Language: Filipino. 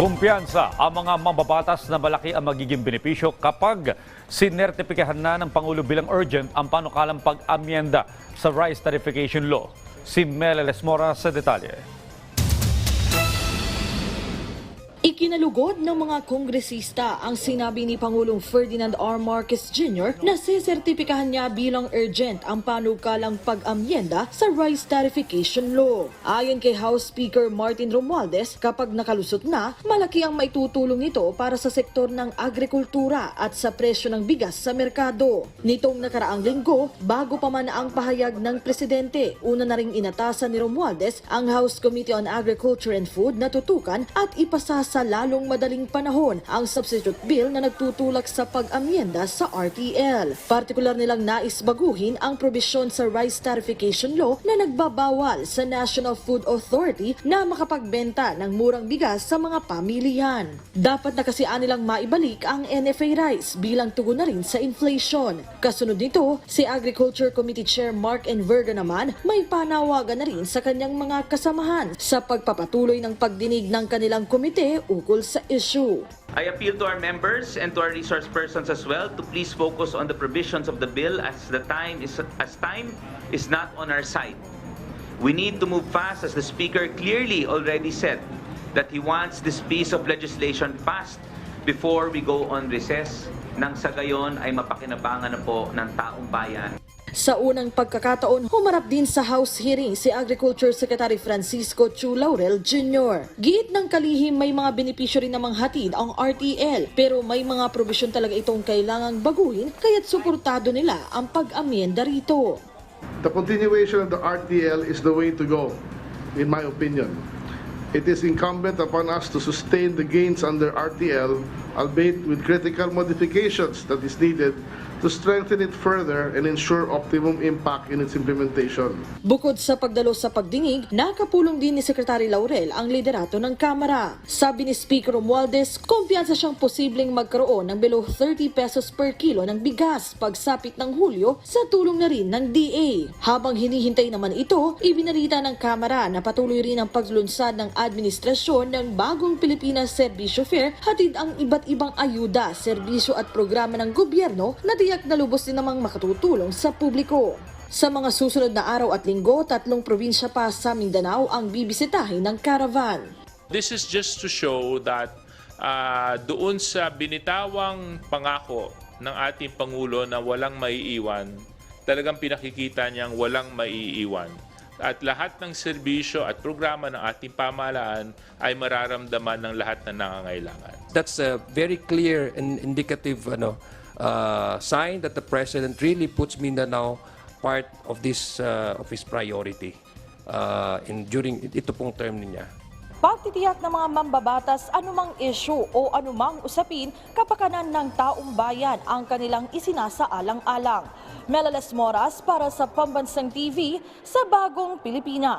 Kumpiyansa ang mga mambabatas na malaki ang magiging benepisyo kapag sinertipikahan na ng Pangulo bilang urgent ang panukalang pag-amyenda sa Rice Tarification Law. Si Mel Lesmora sa detalye. Ikinalugod ng mga kongresista ang sinabi ni Pangulong Ferdinand R. Marcos Jr. na sisertipikahan niya bilang urgent ang panukalang pag-amyenda sa Rice Tarification Law. Ayon kay House Speaker Martin Romualdez, kapag nakalusot na, malaki ang maitutulong nito para sa sektor ng agrikultura at sa presyo ng bigas sa merkado. Nitong nakaraang linggo, bago pa man ang pahayag ng presidente, una na ring inatasan ni Romualdez ang House Committee on Agriculture and Food na tutukan at ipasa sa lalong madaling panahon ang substitute bill na nagtutulak sa pag-amyenda sa RTL. Partikular nilang nais baguhin ang probisyon sa Rice Tarification Law na nagbabawal sa National Food Authority na makapagbenta ng murang bigas sa mga pamilihan. Dapat na kasi nilang maibalik ang NFA rice bilang tugon na rin sa inflation. Kasunod nito, si Agriculture Committee Chair Mark Enverga naman may panawagan na rin sa kanyang mga kasamahan sa pagpapatuloy ng pagdinig ng kanilang komite ukol sa issue. I appeal to our members and to our resource persons as well to please focus on the provisions of the bill as the time is as time is not on our side. We need to move fast as the speaker clearly already said that he wants this piece of legislation passed before we go on recess nang sa gayon ay mapakinabangan na po ng taong bayan Sa unang pagkakataon, humarap din sa House hearing si Agriculture Secretary Francisco Chu Laurel Jr. Giit ng kalihim may mga benepisyo rin namang hatid ang RTL pero may mga probisyon talaga itong kailangang baguhin kaya't suportado nila ang pag-amyenda rito. The continuation of the RTL is the way to go, in my opinion. It is incumbent upon us to sustain the gains under RTL, albeit with critical modifications that is needed to strengthen it further and ensure optimum impact in its implementation. Bukod sa pagdalo sa pagdingig, nakapulong din ni Secretary Laurel ang liderato ng Kamara. Sabi ni Speaker Romualdez, kumpiyansa siyang posibleng magkaroon ng below 30 pesos per kilo ng bigas pagsapit ng Hulyo sa tulong na rin ng DA. Habang hinihintay naman ito, ibinarita ng Kamara na patuloy rin ang paglunsad ng administrasyon ng bagong Pilipinas Serbisyo Fair hatid ang iba't ibang ayuda, serbisyo at programa ng gobyerno na tiyak na lubos din namang makatutulong sa publiko. Sa mga susunod na araw at linggo, tatlong probinsya pa sa Mindanao ang bibisitahin ng caravan. This is just to show that ah, doon sa binitawang pangako ng ating Pangulo na walang maiiwan, talagang pinakikita niyang walang maiiwan. At lahat ng serbisyo at programa ng ating pamahalaan ay mararamdaman ng lahat na nangangailangan. that's a very clear and indicative ano, uh, sign that the president really puts Mindanao part of this uh, of his priority uh, in during ito pong term niya. Pagtitiyak ng mga mambabatas anumang issue o anumang usapin kapakanan ng taong bayan ang kanilang isinasaalang-alang. Melales Moras para sa Pambansang TV sa Bagong Pilipinas.